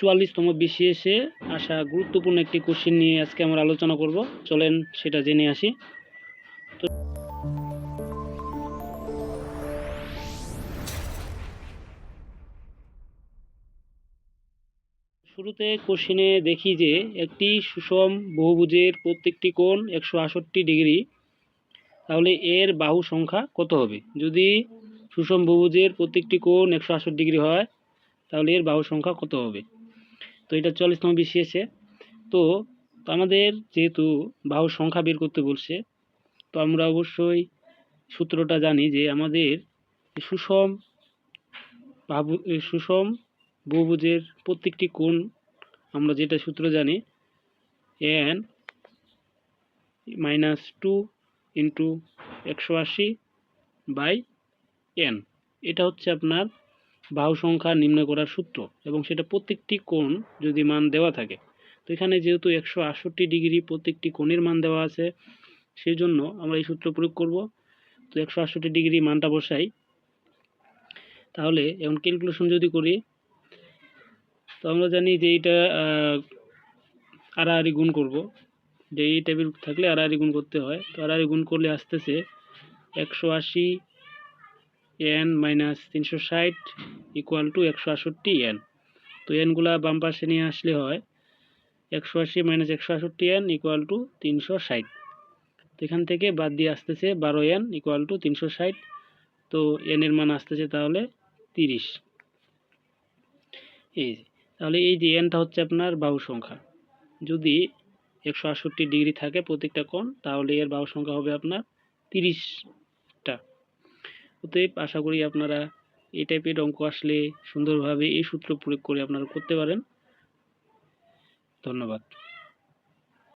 চুয়াল্লিশতম বিসিএসে আসা গুরুত্বপূর্ণ একটি কোশ্চেন নিয়ে আজকে আমরা আলোচনা করব। চলেন সেটা জেনে আসি। তো শুরুতে কোশ্চেনে দেখি যে একটি সুষম বহুভুজের প্রত্যেকটি কোণ একশো আষট্টি ডিগ্রি, তাহলে এর বাহু সংখ্যা কত হবে? যদি সুষম বহুভুজের প্রত্যেকটি কোণ একশো আষট্টি ডিগ্রি হয়, তাহলে এর বাহু সংখ্যা কত হবে? তো এটা চল্লিশতম বিসিএসে তো তো আমাদের যেহেতু বাহুর সংখ্যা বের করতে বলছে, তো আমরা অবশ্যই সূত্রটা জানি যে আমাদের সুষম বাহু সুষম বহুভুজের প্রত্যেকটি কোণ আমরা যেটা সূত্র জানি, এন মাইনাস টু ইন্টু একশো আশি বাই এন। এটা হচ্ছে আপনার বাহু সংখ্যা নির্ণয় করার সূত্র এবং সেটা প্রত্যেকটি কোণ যদি মান দেওয়া থাকে। তো এখানে যেহেতু একশো আটষট্টি ডিগ্রি প্রত্যেকটি কোণের মান দেওয়া আছে সেই জন্য আমরা এই সূত্র প্রয়োগ করব। তো একশো আটষট্টি ডিগ্রি মানটা বসাই। তাহলে এখন ক্যালকুলেশন যদি করি, তো আমরা জানি যে এইটা আড়াআড়ি গুণ করব। যে এই টাইপের থাকলে আড়াআড়ি গুণ করতে হয়। তো আড়াআড়ি গুণ করলে আসতেছে একশো আশি এন মাইনাস তিনশো ষাট ইকুয়াল টু একশো আষট্টি এন তো এনগুলা বাম নিয়ে আসলে হয় একশো আশি মাইনাস একশো আষট্টি এন ইকুয়াল টু তিনশো ষাট। তো এখান থেকে বাদ দিয়ে আসতেছে বারো এন ইকুয়াল টু তিনশো ষাট। তো এনের মান আসতেছে তাহলে তিরিশ। এই যে, তাহলে এই যে এনটা হচ্ছে আপনার বাহু সংখ্যা। যদি একশো আষট্টি ডিগ্রি থাকে প্রত্যেকটা কোণ, তাহলে এর বাহু সংখ্যা হবে আপনার তিরিশটা অতএব আশা করি আপনারা এই টাইপের অঙ্ক আসলে সুন্দরভাবে এই সূত্র প্রয়োগ করে আপনারা করতে পারেন। ধন্যবাদ।